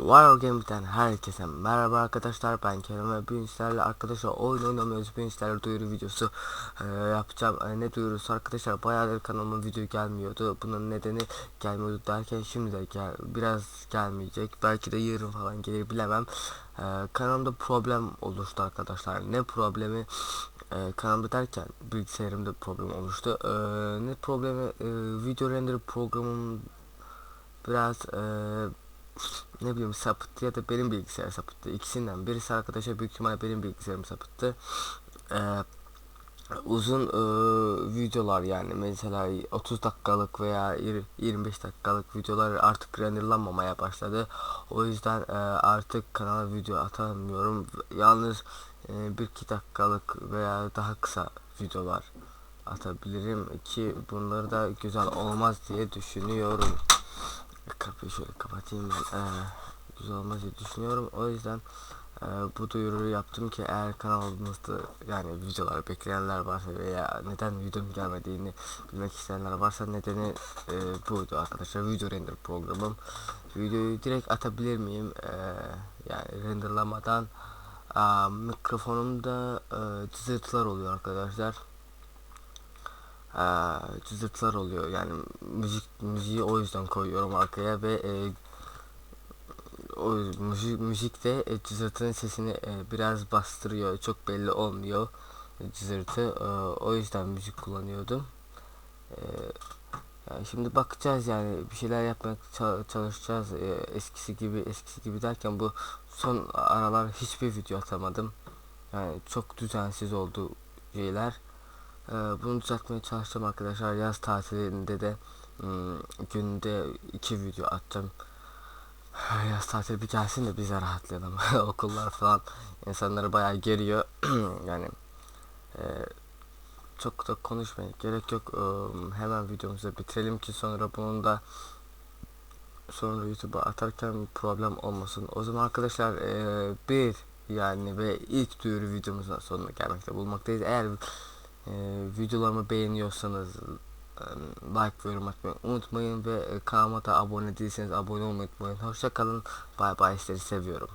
War Game'den herkese merhaba arkadaşlar. Ben Kerem ve bugün sizlerle arkadaşlar oyun oynamıyoruz. Bugün sizlerle duyuru videosu e, yapacağım. E, ne duyurusu arkadaşlar? Bayağıdır kanalıma video gelmiyordu. Bunun nedeni gelmiyordu derken şimdi de gel biraz gelmeyecek. Belki de yarın falan gelir bilemem. E, kanalımda problem oluştu arkadaşlar. Ne problemi? E, kanalımda derken bilgisayarımda problem oluştu. E, ne problemi? E, video render programım biraz e, ne bileyim sapıttı ya da benim bilgisayar sapıttı. İkisinden birisi arkadaşa büyük ihtimalle benim bilgisayarım sapıttı. Ee, uzun e, videolar yani mesela 30 dakikalık veya yir- 25 dakikalık videolar artık renderlanmamaya başladı. O yüzden e, artık kanala video atamıyorum. Yalnız e, bir iki dakikalık veya daha kısa videolar atabilirim ki bunları da güzel olmaz diye düşünüyorum. Kapıyı şöyle kapatayım ben. Ee, güzel olmaz diye düşünüyorum. O yüzden e, bu duyuruyu yaptım ki eğer kanalımızda yani videolar bekleyenler varsa veya neden videonun gelmediğini bilmek isteyenler varsa nedeni e, buydu arkadaşlar. Video render programım. Videoyu direkt atabilir miyim? Ee, yani renderlamadan Aa, mikrofonumda e, oluyor arkadaşlar eee cızırtılar oluyor. Yani müzik müziği o yüzden koyuyorum arkaya ve e, o müzik müzikte e, cızırtının sesini e, biraz bastırıyor. Çok belli olmuyor e, cızırtı. E, o yüzden müzik kullanıyordum. E, yani şimdi bakacağız yani bir şeyler yapmaya ça- çalışacağız. E, eskisi gibi eskisi gibi derken bu son aralar hiçbir video atamadım. Yani çok düzensiz oldu şeyler ee, bunu düzeltmeye çalışacağım arkadaşlar. Yaz tatilinde de ım, günde iki video atacağım. Yaz tatili bir gelsin de biz de rahatlayalım. Okullar falan insanları bayağı geriyor. yani e, çok da konuşmaya gerek yok. Im, hemen videomuzu bitirelim ki sonra bunun da sonra YouTube'a atarken problem olmasın. O zaman arkadaşlar e, bir yani ve ilk duyuru videomuzun sonuna gelmekte bulmaktayız. Eğer e, videolarımı beğeniyorsanız e, like ve yorum atmayı unutmayın ve e, kanalıma da abone değilseniz abone olmayı unutmayın. Hoşça kalın. Bay bay sizleri seviyorum.